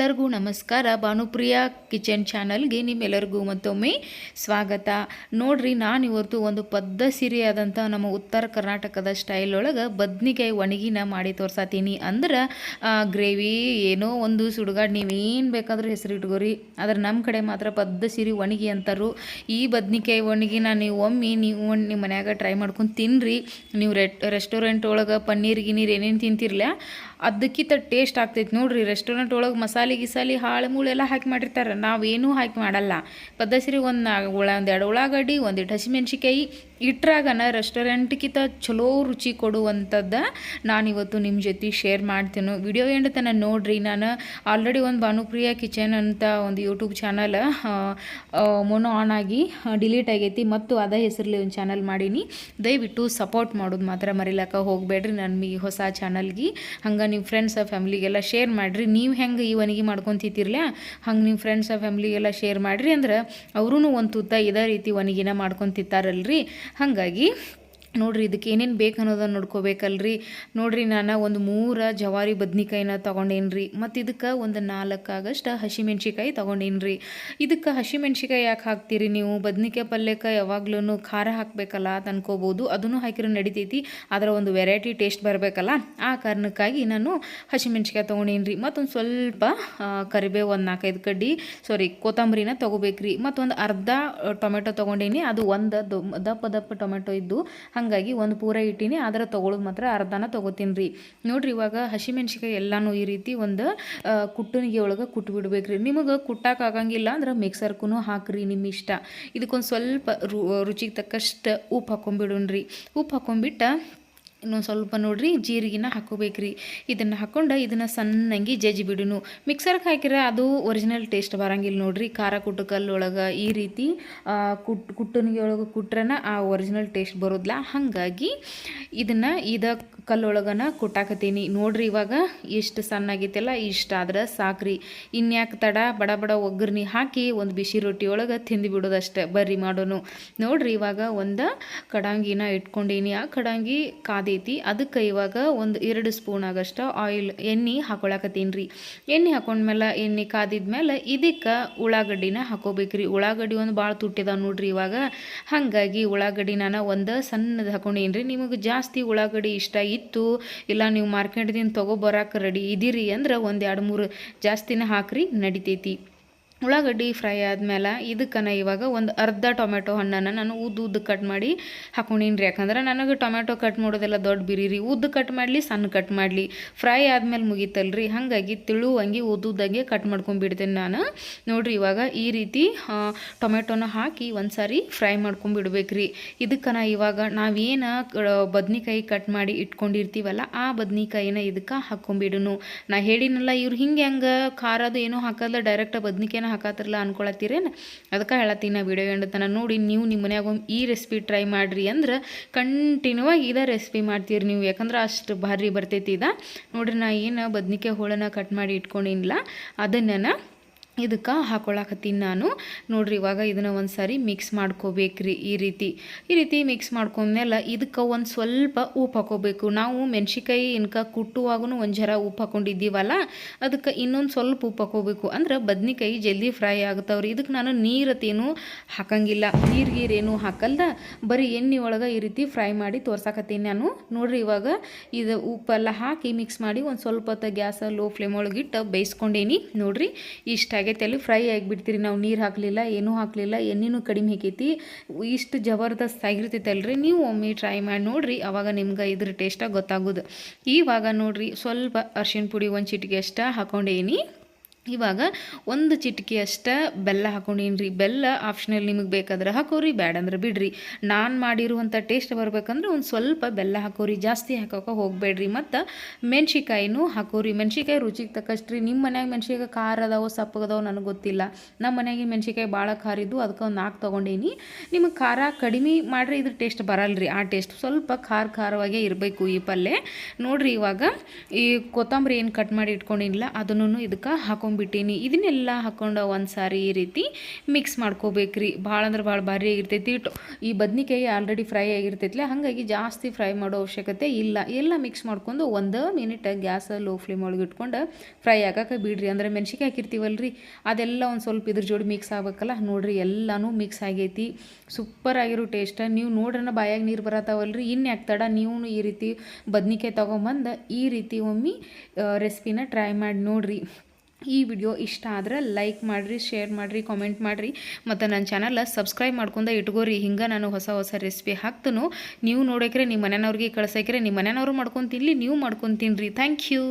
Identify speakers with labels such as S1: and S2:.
S1: ಎಲ್ಲರಿಗೂ ನಮಸ್ಕಾರ. ಭಾನುಪ್ರಿಯ ಕಿಚನ್ ಚಾನಲ್ಗೆ ನಿಮ್ಮೆಲ್ಲರಿಗೂ ಮತ್ತೊಮ್ಮೆ ಸ್ವಾಗತ. ನೋಡ್ರಿ, ನಾನು ಇವತ್ತು ಒಂದು ಪದ್ದ ಸಿರಿಯಾದಂಥ ನಮ್ಮ ಉತ್ತರ ಕರ್ನಾಟಕದ ಸ್ಟೈಲ್ ಒಳಗೆ ಬದ್ನಿಕಾಯಿ ಒಣಗಿನ ಮಾಡಿ ತೋರ್ಸತ್ತೀನಿ ಅಂದ್ರೆ ಗ್ರೇವಿ ಏನೋ ಒಂದು ಸುಡುಗಾಡು ನೀವೇನು ಬೇಕಾದರೂ ಹೆಸರು ಇಟ್ಕೋರಿ. ಆದ್ರೆ ನಮ್ಮ ಕಡೆ ಮಾತ್ರ ಪದ್ದ ಸಿರಿ ಒಣಗಿ ಅಂತಾರು. ಈ ಬದ್ನಿಕಾಯಿ ಒಣಗಿನ ನೀವು ಒಮ್ಮೆ ನೀವು ನಿಮ್ಮ ಮನ್ಯಾಗ ಟ್ರೈ ಮಾಡ್ಕೊಂಡು ತಿನ್ನಿರಿ ನೀವು ರೆಟ್ ರೆಸ್ಟೋರೆಂಟ್ ಒಳಗೆ ಪನ್ನೀರ್ ಗಿನ್ನೀರ್ ಏನೇನು ತಿಂತಿರ್ಲ ಅದಕ್ಕಿಂತ ಟೇಸ್ಟ್ ಆಗ್ತೈತೆ ನೋಡಿರಿ. ರೆಸ್ಟೋರೆಂಟ್ ಒಳಗೆ ಮಸಾಲೆ ಗಿಸಾಲಿ ಹಾಳು ಮೂಳು ಎಲ್ಲ ಹಾಕಿ ಮಾಡಿರ್ತಾರೆ. ನಾವೇನೂ ಹಾಕಿ ಮಾಡಲ್ಲ. ಪದ್ದಸಿರಿ ಒಂದು ಉಳ ಒಂದೆರಡು ಉಳ್ಳಾಗಡ್ಡಿ ಒಂದಿಟ್ಟು ಹಸಿಮೆಣ್ಸಿಕಾಯಿ ಇಟ್ರಾಗನ ರೆಸ್ಟೋರೆಂಟ್ಗಿಂತ ಚಲೋ ರುಚಿ ಕೊಡುವಂಥದ್ದು ನಾನಿವತ್ತು ನಿಮ್ಮ ಜೊತೆ ಶೇರ್ ಮಾಡ್ತೀನಿ. ವಿಡಿಯೋ ಎಂಡ್ ತನಕ ನೋಡ್ರಿ, ನಾನು ಆಲ್ರೆಡಿ ಒಂದು ಭಾನುಪ್ರಿಯ ಕಿಚನ್ ಅಂತ ಒಂದು ಯೂಟ್ಯೂಬ್ ಚಾನಲ್ ಮೊನೋ ಆನ್ ಆಗಿ ಡಿಲೀಟ್ ಆಗೈತಿ. ಮತ್ತು ಅದೇ ಹೆಸರಲ್ಲಿ ಒಂದು ಚಾನಲ್ ಮಾಡೀನಿ. ದಯವಿಟ್ಟು ಸಪೋರ್ಟ್ ಮಾಡೋದು ಮಾತ್ರ ಮರಿಲಾಕ ಹೋಗಬೇಡ್ರಿ ನನಗೆ ಹೊಸ ಚಾನಲ್ಗೆ ಹಂಗೆ ನಿಮ್ಮ ಫ್ರೆಂಡ್ಸ್ ಫ್ಯಾಮಿಲಿಗೆಲ್ಲ ಶೇರ್ ಮಾಡಿರಿ. ನೀವು ಹೆಂಗೆ ಈ ಒಣಗಿ ಮಾಡ್ಕೊತಿರ್ಲ ಹಂಗೆ ನಿಮ್ಮ ಫ್ರೆಂಡ್ಸ್ ಫ್ಯಾಮ್ಲಿಗೆಲ್ಲ ಶೇರ್ ಮಾಡಿರಿ ಅಂದ್ರೆ ಅವರೂ ಒಂದು ತುತ್ತ ಇದೇ ರೀತಿ ಒಣಗಿನ ಮಾಡ್ಕೊತಿರ್ತಾರಲ್ರಿ. ಹಾಗಾಗಿ ನೋಡ್ರಿ, ಇದಕ್ಕೆ ಏನೇನು ಬೇಕು ಅನ್ನೋದನ್ನ ನೋಡ್ಕೋಬೇಕಲ್ರಿ. ನೋಡ್ರಿ, ನಾನು ಒಂದು ಮೂರ ಜವಾರಿ ಬದ್ನಿಕಾಯಿನ ತೊಗೊಂಡೇನ್ರಿ. ಮತ್ತು ಇದಕ್ಕೆ ಒಂದು ನಾಲ್ಕಾಗಷ್ಟು ಹಸಿಮೆಣ್ಸಿಕಾಯಿ ತೊಗೊಂಡೇನ್ರಿ. ಇದಕ್ಕೆ ಹಸಿಮೆಣ್ಸಿಕಾಯಿ ಯಾಕೆ ಹಾಕ್ತೀರಿ ನೀವು? ಬದ್ನಿಕಾಯಿ ಪಲ್ಯಕ್ಕೆ ಯಾವಾಗ್ಲೂ ಖಾರ ಹಾಕಬೇಕಲ್ಲ ಅಂತ ಅನ್ಕೋಬೋದು. ಅದನ್ನು ಹಾಕಿರೋ ನಡಿತೈತಿ. ಅದರ ಒಂದು ವೆರೈಟಿ ಟೇಸ್ಟ್ ಬರಬೇಕಲ್ಲ? ಆ ಕಾರಣಕ್ಕಾಗಿ ನಾನು ಹಸಿಮೆಣ್ಸಿಕಾಯಿ ತೊಗೊಂಡೇನ್ರಿ. ಮತ್ತೊಂದು ಸ್ವಲ್ಪ ಕರಿಬೇವು ಒಂದು ನಾಲ್ಕೈದು ಕಡ್ಡಿ ಸಾರಿ ಕೊತ್ತಂಬರಿನ ತೊಗೋಬೇಕ್ರಿ. ಮತ್ತೊಂದು ಅರ್ಧ ಟೊಮೆಟೊ ತೊಗೊಂಡೇನಿ. ಅದು ಒಂದು ದಪ್ಪ ದಪ್ಪ ಟೊಮೆಟೊ ಇದ್ದು ಹಾಗಾಗಿ ಒಂದು ಪೂರ ಇಟ್ಟಿನಿ ಅದರ ತೊಗೊಳೋದು ಮಾತ್ರ ಅರ್ಧನ ತೊಗೋತೀನಿ ರೀ ನೋಡಿರಿ ಇವಾಗ ಹಸಿಮೆಣ್ಸಿಕಾಯಿ ಎಲ್ಲನೂ ಈ ರೀತಿ ಒಂದು ಕುಟ್ಟನಿಗೆ ಒಳಗೆ ಕುಟ್ಬಿಡ್ಬೇಕು ರೀ ನಿಮಗೆ ಕುಟ್ಟಕ್ಕೆ ಆಗಂಗಿಲ್ಲ ಅಂದ್ರೆ ಮಿಕ್ಸರ್ಗೂ ಹಾಕ್ರಿ ನಿಮ್ಮ ಇಷ್ಟ. ಇದಕ್ಕೊಂದು ಸ್ವಲ್ಪ ರುಚಿಗೆ ತಕ್ಕಷ್ಟು ಉಪ್ಪು ಹಾಕೊಂಡ್ಬಿಡೋಣ್ರಿ ಉಪ್ಪು ಹಾಕೊಂಡ್ಬಿಟ್ಟು ಇನ್ನೊಂದು ಸ್ವಲ್ಪ ನೋಡ್ರಿ, ಜೀರಿಗೆನ ಹಾಕೋಬೇಕ್ರಿ. ಇದನ್ನು ಹಾಕ್ಕೊಂಡು ಇದನ್ನು ಸಣ್ಣಂಗಿ ಜಜ್ಜಿ ಬಿಡುನು ಮಿಕ್ಸರ್ಗೆ ಹಾಕಿರ ಅದು ಒರಿಜಿನಲ್ ಟೇಸ್ಟ್ ಬರಂಗಿಲ್ಲ ನೋಡ್ರಿ. ಖಾರ ಕುಟ್ಟು ಕಲ್ಲೊಳಗೆ ಈ ರೀತಿ ಕುಟ್ ಕುಟ್ಟನಿಗೆ ಒಳಗೆ ಕುಟ್ರನ ಆ ಒರಿಜಿನಲ್ ಟೇಸ್ಟ್ ಬರೋದಿಲ್ಲ ಹಾಗಾಗಿ ಇದನ್ನು ಇದ ಕಲ್ಲೊಳಗನ ಕುಟ್ಟಾಕತ್ತೀನಿ ನೋಡ್ರಿ ಇವಾಗ ಎಷ್ಟು ಸಣ್ಣ ಆಗೈತಲ್ಲ ಇಷ್ಟ ಆದ್ರೆ ಸಾಕ್ರಿ. ಇನ್ಯಾಕೆ ತಡ ಬಡ ಬಡ ಒಗ್ಗರ್ನಿ ಹಾಕಿ ಒಂದು ಬಿಸಿ ರೊಟ್ಟಿ ಒಳಗೆ ತಿಂದು ಬಿಡೋದಷ್ಟೇ ಬರ್ರಿ ಮಾಡೋನು. ನೋಡ್ರಿ ಇವಾಗ ಒಂದು ಕಡಾಂಗಿನ ಇಟ್ಕೊಂಡೀನಿ. ಆ ಕಡಾಂಗಿ ಕಾದೈತಿ ಅದಕ್ಕೆ ಇವಾಗ ಒಂದು ಎರಡು ಸ್ಪೂನ್ ಆಗಷ್ಟು ಆಯಿಲ್ ಎಣ್ಣೆ ಹಾಕೊಳಕತ್ತೀನಿ ರೀ. ಎಣ್ಣೆ ಹಾಕೊಂಡ್ಮೇಲೆ ಎಣ್ಣೆ ಕಾದಿದ್ಮೇಲೆ ಇದಕ್ಕೆ ಉಳ್ಳಾಗಡ್ಡಿನ ಹಾಕೋಬೇಕ್ರಿ ಉಳ್ಳಾಗಡ್ಡಿ ಒಂದು ಭಾಳ ತುಟ್ಟಿದಾವ ನೋಡ್ರಿ ಇವಾಗ. ಹಾಗಾಗಿ ಉಳ್ಳಾಗಡ್ಡಿ ನಾನು ಒಂದು ಸಣ್ಣದು ಹಾಕೊಂಡೀನಿ ರೀ. ನಿಮಗೆ ಜಾಸ್ತಿ ಉಳ್ಳಾಗಡ್ಡಿ ಇಷ್ಟ ಇತ್ತು, ಇಲ್ಲ ನೀವು ಮಾರ್ಕೆಟ್ದಿಂದ ತೊಗೊಬರಕ್ಕೆ ರೆಡಿ ಇದ್ದೀರಿ ಅಂದ್ರೆ ಒಂದು ಎರಡು ಮೂರು ಜಾಸ್ತಿನೇ ಹಾಕ್ರಿ ನಡಿತೈತಿ. ಉಳ್ಳಾಗಡ್ಡಿ ಫ್ರೈ ಆದಮೇಲೆ ಇದಕ್ಕನ ಇವಾಗ ಒಂದು ಅರ್ಧ ಟೊಮೆಟೊ ಹಣ್ಣನ್ನು ನಾನು ಉದ್ದು ಉದ್ದು ಕಟ್ ಮಾಡಿ ಹಾಕೊಂಡೀನಿ ರೀ. ಯಾಕಂದ್ರೆ ನನಗೆ ಟೊಮೆಟೊ ಕಟ್ ಮಾಡೋದೆಲ್ಲ ದೊಡ್ಡ ಬಿರಿರಿ ಉದ್ದು ಕಟ್ ಮಾಡಲಿ, ಸಣ್ಣ ಕಟ್ ಮಾಡಲಿ. ಫ್ರೈ ಆದಮೇಲೆ ಮುಗೀತಲ್ರಿ. ಹಾಗಾಗಿ ತಿಳುವಂಗೆ ಉದ್ದುದಂಗೆ ಕಟ್ ಮಾಡ್ಕೊಂಬಿಡ್ತೀನಿ ನಾನು. ನೋಡಿರಿ ಇವಾಗ ಈ ರೀತಿ ಟೊಮೆಟೊನ ಹಾಕಿ ಒಂದು ಸಾರಿ ಫ್ರೈ ಮಾಡ್ಕೊಂಡ್ಬಿಡ್ಬೇಕ್ರಿ. ಇದಕ್ಕನ ಇವಾಗ ನಾವೇನು ಬದ್ನಿಕಾಯಿ ಕಟ್ ಮಾಡಿ ಇಟ್ಕೊಂಡಿರ್ತೀವಲ್ಲ, ಆ ಬದ್ನಿಕಾಯಿನ ಇದಕ್ಕೆ ಹಾಕೊಂಬಿಡೋನು ನಾ ಹೇಳಿನಲ್ಲ ಇವ್ರು ಹಿಂಗೆ ಹೆಂಗೆ ಖಾರದು ಏನೋ ಹಾಕಲ್ಲ ಡೈರೆಕ್ಟ್ ಬದ್ನಿಕಾಯಿನ ಹಾಕತ್ತಿರಲ್ಲ ಅನ್ಕೊಳತ್ತೀರೇನು? ಅದಕ್ಕೆ ಹೇಳತ್ತೀನಿ ನಾ ವಿಡಿಯೋ ಎಂಡತನ. ನೋಡಿ ನೀವು ನಿಮ್ಮ ಮನ್ಯಾಗ ಒಮ್ಮೆ ಈ ರೆಸಿಪಿ ಟ್ರೈ ಮಾಡಿರಿ ಅಂದ್ರೆ ಕಂಟಿನ್ಯೂ ಆಗಿ ಇದೇ ರೆಸಿಪಿ ಮಾಡ್ತೀರಿ ನೀವು. ಯಾಕಂದ್ರೆ ಅಷ್ಟು ಭಾರಿ ಬರ್ತೈತಿ ಇದ. ನೋಡಿರಿ ನಾ ಏನು ಬದ್ನಿಕಾಯಿ ಹೋಳನ ಕಟ್ ಮಾಡಿ ಇಟ್ಕೊಂಡಿಲ್ಲ ಅದನ್ನು ಇದಕ್ಕೆ ಹಾಕೊಳಕತ್ತೀನಿ ನಾನು. ನೋಡ್ರಿ, ಇವಾಗ ಇದನ್ನು ಒಂದು ಸಾರಿ ಮಿಕ್ಸ್ ಮಾಡ್ಕೋಬೇಕ್ರಿ ಈ ರೀತಿ. ಈ ರೀತಿ ಮಿಕ್ಸ್ ಮಾಡ್ಕೊಂಡ್ಮೇಲೆ ಇದಕ್ಕೆ ಒಂದು ಸ್ವಲ್ಪ ಉಪ್ಪು ಹಾಕೋಬೇಕು. ನಾವು ಮೆಣ್ಸಿಕಾಯಿ ಇನ್ಕ ಕುಟ್ಟುವಾಗೂ ಒಂದು ಜರ ಉಪ್ಪು ಹಾಕೊಂಡಿದ್ದೀವಲ್ಲ, ಅದಕ್ಕೆ ಇನ್ನೊಂದು ಸ್ವಲ್ಪ ಉಪ್ಪು ಹಾಕೋಬೇಕು. ಅಂದ್ರೆ ಬದ್ನಿಕಾಯಿ ಜಲ್ದಿ ಫ್ರೈ ಆಗ್ತಾವ್ರಿ ಇದಕ್ಕೆ ನಾನು ನೀರತ್ತೇನು ಹಾಕಂಗಿಲ್ಲ. ನೀರು ಗೀರೇನು ಹಾಕಲ್ದ, ಬರೀ ಎಣ್ಣೆ ಒಳಗೆ ಈ ರೀತಿ ಫ್ರೈ ಮಾಡಿ ತೋರ್ಸಾಕತ್ತೀನಿ ನಾನು. ನೋಡ್ರಿ, ಇವಾಗ ಇದು ಉಪ್ಪೆಲ್ಲ ಹಾಕಿ ಮಿಕ್ಸ್ ಮಾಡಿ ಒಂದು ಸ್ವಲ್ಪ ಹೊತ್ತು ಗ್ಯಾಸ ಲೋ ಫ್ಲೇಮ್ ಒಳಗಿಟ್ಟು ಬೇಯಿಸ್ಕೊಂಡೇನಿ. ನೋಡ್ರಿ, ಇಷ್ಟಾಗಿ ಆಗೈತೆ ಅಲ್ಲಿ? ಫ್ರೈ ಆಗಿಬಿಡ್ತೀರಿ, ನಾವು ನೀರು ಹಾಕಲಿಲ್ಲ, ಏನೂ ಹಾಕಲಿಲ್ಲ, ಎಣ್ಣೆನೂ ಕಡಿಮೆ ಹಾಕೈತಿ ಇಷ್ಟು ಜಬರ್ದಸ್ತ್ ಆಗಿರ್ತೈತೆ ಅಲ್ರಿ, ನೀವು ಒಮ್ಮೆ ಟ್ರೈ ಮಾಡಿ ನೋಡಿರಿ, ಅವಾಗ ನಿಮ್ಗೆ ಇದ್ರ ಟೇಸ್ಟಾಗಿ ಗೊತ್ತಾಗೋದು. ಇವಾಗ ನೋಡಿರಿ, ಸ್ವಲ್ಪ ಅರ್ಶಿಣ ಪುಡಿ ಒಂದು ಚಿಟಿಕೆ ಅಷ್ಟ ಹಾಕೊಂಡೇನಿ. ಇವಾಗ ಒಂದು ಚಿಟಿಕೆ ಅಷ್ಟೇ ಬೆಲ್ಲ ಹಾಕೊಂಡೀನಿ ರೀ ಬೆಲ್ಲ ಆಪ್ಷನಲ್ ನಿಮಗೆ ಬೇಕಾದ್ರೆ ಹಾಕೋರಿ ಬ್ಯಾಡ ಅಂದ್ರೆ ಬಿಡ್ರಿ. ನಾನು ಮಾಡಿರುವಂಥ ಟೇಸ್ಟ್ ಬರಬೇಕಂದ್ರೆ ಒಂದು ಸ್ವಲ್ಪ ಬೆಲ್ಲ ಹಾಕೋರಿ, ಜಾಸ್ತಿ ಹಾಕೋಕೆ ಹೋಗಬೇಡ್ರಿ. ಮತ್ತು ಮೆಣ್ಸಿಕಾಯಿನೂ ಹಾಕೋರಿ. ಮೆಣ್ಸಿಕಾಯಿ ರುಚಿಗೆ ತಕ್ಕಷ್ಟು ರೀ ನಿಮ್ಮ ಮನ್ಯಾಗ ಮೆಣ್ಸಿಕಾಯಿ ಖಾರ ಅದಾವೋ ಸಪ್ಪಗದಾವೋ ನನಗೆ ಗೊತ್ತಿಲ್ಲ. ನಮ್ಮ ಮನೆಯಾಗಿ ಮೆಣ್ಸಿಕಾಯಿ ಭಾಳ ಖಾರಿದ್ದು ಅದಕ್ಕೆ ಒಂದು ನಾಲ್ಕು ತೊಗೊಂಡೇನಿ. ನಿಮಗೆ ಖಾರ ಕಡಿಮೆ ಮಾಡಿರಿ ಇದ್ರ ಟೇಸ್ಟ್ ಬರಲ್ರಿ ಆ ಟೇಸ್ಟ್ ಸ್ವಲ್ಪ ಖಾರ ಖಾರವಾಗೇ ಇರಬೇಕು ಈ ಪಲ್ಯ. ನೋಡಿರಿ ಇವಾಗ ಈ ಕೊತ್ತಂಬರಿ ಏನು ಕಟ್ ಮಾಡಿ ಇಟ್ಕೊಂಡಿಲ್ಲ ಅದನ್ನು ಇದಕ್ಕೆ ಹಾಕೊ ಹಾಕೊಂಡ್ಬಿಟ್ಟೀನಿ. ಇದನ್ನೆಲ್ಲ ಹಾಕೊಂಡು ಒಂದು ಸಾರಿ ಈ ರೀತಿ ಮಿಕ್ಸ್ ಮಾಡ್ಕೋಬೇಕ್ರಿ. ಭಾಳ ಅಂದ್ರೆ ಭಾಳ ಭಾರಿ ಆಗಿರ್ತೈತಿ. ಈ ಬದ್ನಿಕಾಯಿ ಆಲ್ರೆಡಿ ಫ್ರೈ ಆಗಿರ್ತೈತಿಲ್ಲ ಹಾಗಾಗಿ ಜಾಸ್ತಿ ಫ್ರೈ ಮಾಡೋ ಅವಶ್ಯಕತೆ ಇಲ್ಲ. ಎಲ್ಲ ಮಿಕ್ಸ್ ಮಾಡ್ಕೊಂಡು ಒಂದು ಮಿನಿಟ್ ಗ್ಯಾಸ್ ಲೋ ಫ್ಲೇಮ್ ಒಳಗೆ ಇಟ್ಕೊಂಡು ಫ್ರೈ ಆಗಕ್ಕೆ ಬಿಡ್ರಿ. ಅಂದ್ರೆ ಮೆಣ್ಸಿಕಾಯಿ ಹಾಕಿರ್ತೀವಲ್ರಿ, ಅದೆಲ್ಲ ಒಂದು ಸ್ವಲ್ಪ ಇದ್ರ ಜೋಡಿ ಮಿಕ್ಸ್ ಆಗ್ಬೇಕಲ್ಲ. ನೋಡ್ರಿ ಎಲ್ಲನೂ ಮಿಕ್ಸ್ ಆಗೈತಿ. ಸೂಪರ್ ಆಗಿರೋ ಟೇಸ್ಟ್ ನೀವು ನೋಡ್ರನ ಬಾಯಾಗ ನೀರು ಬರತ್ತಾವಲ್ರಿ ಇನ್ನು ಯಾಕೆ ತಡ ನೀವು ಈ ರೀತಿ ಬದ್ನಿಕಾಯಿ ತೊಗೊಂಬಂದು ಈ ರೀತಿ ಒಮ್ಮೆ ರೆಸಿಪಿನ ಟ್ರೈ ಮಾಡಿ ನೋಡ್ರಿ. ಈ ವಿಡಿಯೋ ಇಷ್ಟ ಆದ್ರೆ ಲೈಕ್ ಮಾಡಿರಿ ಶೇರ್ ಮಾಡಿರಿ ಕಾಮೆಂಟ್ ಮಾಡಿರಿ. ಮತ್ತು ನನ್ನ ಚಾನಲ್ ಸಬ್ಸ್ಕ್ರೈಬ್ ಮಾಡ್ಕೊಂಡ ಇಟ್ಕೋರಿ. ಹಿಂಗೆ ನಾನು ಹೊಸ ಹೊಸ ರೆಸಿಪಿ ಹಾಕ್ತನು. ನೀವು ನೋಡೋಕ್ರೆ ನಿಮ್ಮ ಮನೆಯವ್ರಿಗೆ ಕಳ್ಸೋಕ್ರೆ. ನಿಮ್ಮ ಮನೆಯವರು ಮಾಡ್ಕೊಂಡು ತಿನ್ಲಿ, ನೀವು ಮಾಡ್ಕೊಂಡು ತಿನ್ನಿರಿ ಥ್ಯಾಂಕ್ ಯು